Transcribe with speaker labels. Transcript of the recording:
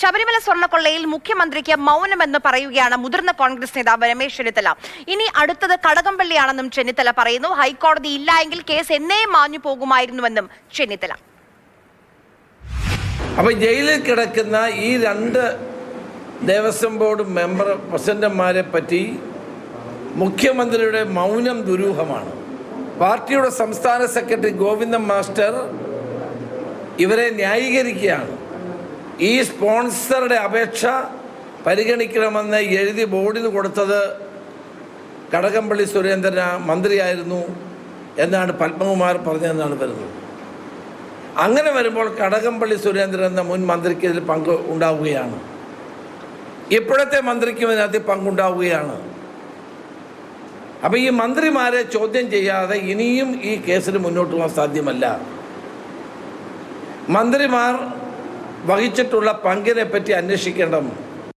Speaker 1: ശബരിമല സ്വർണക്കൊള്ളയിൽ മുഖ്യമന്ത്രിക്ക് മൗനമെന്ന് പറയുകയാണ് മുതിർന്ന കോൺഗ്രസ് നേതാവ് രമേശ് ചെന്നിത്തല. ഇനി അടുത്തത് കടകംപള്ളിയാണെന്നും ചെന്നിത്തല പറയുന്നു. ഹൈക്കോടതി ഇല്ല എങ്കിൽ കേസ് എന്നേ മാഞ്ഞു പോകുമായിരുന്നുവെന്നും ചെന്നിത്തല.
Speaker 2: അപ്പൊ ജയിലിൽ കിടക്കുന്ന ഈ രണ്ട് ദേവസ്വം ബോർഡ് മെമ്പർ പ്രസിഡന്റുമാരെ പറ്റി മുഖ്യമന്ത്രിയുടെ മൗനം ദുരൂഹമാണ്. പാർട്ടിയുടെ സംസ്ഥാന സെക്രട്ടറി ഗോവിന്ദൻ മാസ്റ്റർ ഇവരെ ന്യായീകരിക്കുകയാണ്. ഈ സ്പോൺസറുടെ അപേക്ഷ പരിഗണിക്കണമെന്ന് എഴുതി ബോർഡിന് കൊടുത്തത് കടകംപള്ളി സുരേന്ദ്രൻ മന്ത്രിയായിരുന്നു എന്നാണ് പത്മകുമാർ പറഞ്ഞതെന്നാണ് വരുന്നത്. അങ്ങനെ വരുമ്പോൾ കടകംപള്ളി സുരേന്ദ്രൻ എന്ന മുൻ മന്ത്രിക്ക് ഇതിൽ പങ്ക് ഉണ്ടാവുകയാണ്. ഇപ്പോഴത്തെ മന്ത്രിക്കും ഇതിനകത്ത് പങ്കുണ്ടാവുകയാണ്. അപ്പം ഈ മന്ത്രിമാരെ ചോദ്യം ചെയ്യാതെ ഇനിയും ഈ കേസിന് മുന്നോട്ട് പോകാൻ സാധ്യമല്ല. മന്ത്രിമാർ വഹിച്ചിട്ടുള്ള പങ്കിനെ പറ്റി അന്വേഷിക്കണം